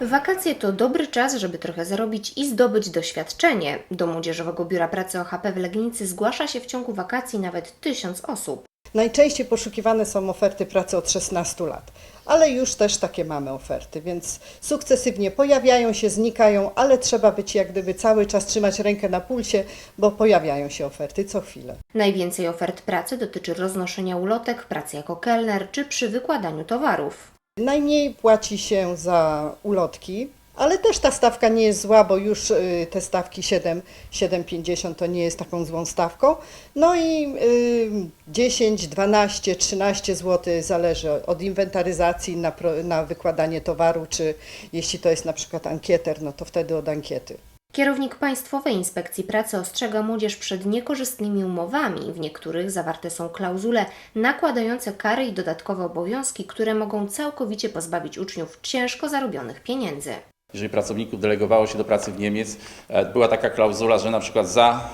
Wakacje to dobry czas, żeby trochę zarobić i zdobyć doświadczenie. Do Młodzieżowego Biura Pracy OHP w Legnicy zgłasza się w ciągu wakacji nawet tysiąc osób. Najczęściej poszukiwane są oferty pracy od 16 lat, ale już też takie mamy oferty, więc sukcesywnie pojawiają się, znikają, ale trzeba być jak gdyby cały czas trzymać rękę na pulsie, bo pojawiają się oferty co chwilę. Najwięcej ofert pracy dotyczy roznoszenia ulotek, pracy jako kelner czy przy wykładaniu towarów. Najmniej płaci się za ulotki, ale też ta stawka nie jest zła, bo już y, te stawki 7, 7,50 to nie jest taką złą stawką. No i y, 10, 12, 13 zł zależy od inwentaryzacji na, na wykładanie towaru, czy jeśli to jest na przykład ankieter, no to wtedy od ankiety. Kierownik Państwowej Inspekcji Pracy ostrzega młodzież przed niekorzystnymi umowami. W niektórych zawarte są klauzule nakładające kary i dodatkowe obowiązki, które mogą całkowicie pozbawić uczniów ciężko zarobionych pieniędzy. Jeżeli pracowników delegowało się do pracy w Niemiec, e, była taka klauzula, że na przykład za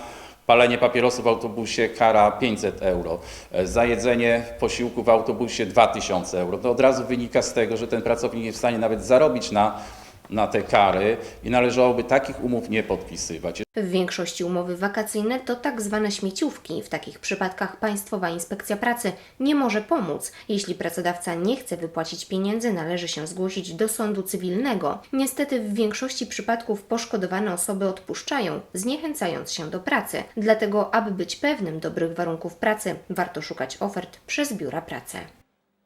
palenie papierosu w autobusie kara 500 euro, e, za jedzenie posiłku w autobusie 2000 euro. To od razu wynika z tego, że ten pracownik jest w stanie nawet zarobić na, na te kary i należałoby takich umów nie podpisywać. W większości umowy wakacyjne to tak zwane śmieciówki. W takich przypadkach Państwowa Inspekcja Pracy nie może pomóc. Jeśli pracodawca nie chce wypłacić pieniędzy, należy się zgłosić do sądu cywilnego. Niestety w większości przypadków poszkodowane osoby odpuszczają, zniechęcając się do pracy. Dlatego, aby być pewnym dobrych warunków pracy, warto szukać ofert przez biura pracy.